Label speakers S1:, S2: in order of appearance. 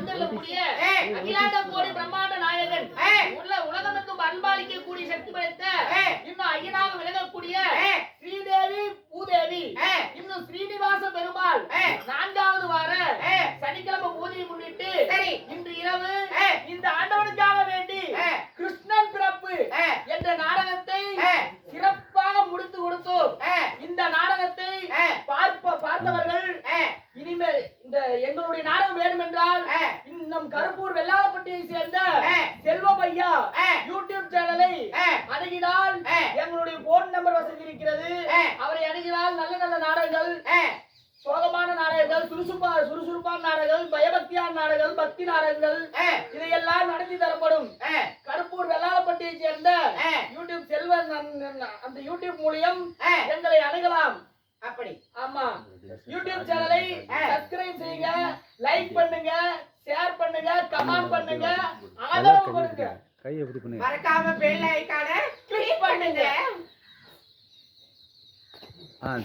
S1: எழுந்தருளக்கூடிய
S2: ஏ.
S1: அகிலாண்ட கோடி பிரம்மாண்ட நாயகன்
S2: ஏ.
S1: உள்ள உலகமெங்கும் அன்பாளிக்கக்கூடிய சக்தி படைத்த
S2: ஏ.
S1: இன்னும் ஐயனாக விளங்கக்கூடிய
S2: ஏ.
S1: ஸ்ரீதேவி பூதேவி
S2: ஏ.
S1: இன்னும் ஸ்ரீனிவாச பெருமாள்
S2: ஏ.
S1: நான்காவது வார
S2: ஏ.
S1: சனிக்கிழமை பூஜையை முன்னிட்டு
S2: சரி.
S1: இன்று இரவு. இந்த ஆண்டவனுக்காக வேண்டி. கிருஷ்ணன் பிறப்பு. என்ற நாடகத்தை. சிறப்பாக முடித்து கொடுத்தோம். இந்த நாடகத்தை. பார்ப்ப பார்த்தவர்கள். இனிமேல் இந்த எங்களுடைய நம் கருப்பூர் வெள்ளாளப்பட்டியை சேர்ந்த
S2: ஏ.
S1: செல்வம் ஐயா
S2: ஏ.
S1: யூடியூப் சேனலை. அணுகினால். எங்களுடைய போன் நம்பர் வசதி இருக்கிறது. அவரை அணுகினால் நல்ல நல்ல நாடகங்கள். சோகமான நாடகங்கள் சுறுசுறுப்பா சுறுசுறுப்பான நாடகங்கள் பயபக்தியான நாடகங்கள் பக்தி நாடகங்கள். இதையெல்லாம் நடத்தி தரப்படும். கருப்பூர் வெள்ளாளப்பட்டியை சேர்ந்த. யூடியூப் செல்வன் அந்த- அந்த யூடியூப் மூலியம். எங்களை அணுகலாம்
S2: அப்படி
S1: ஆமா யூடியூப் சேனலை சப்ஸ்கிரைப் செய்யுங்க லைக் பண்ணுங்க ஷேர் பண்ணுங்க கமெண்ட் பண்ணுங்க ஆதரவு கொடுங்க.
S3: கையை எப்படி பண்ணி
S2: மறக்காம பெல் ஐகானை கிளிக் பண்ணுங்க.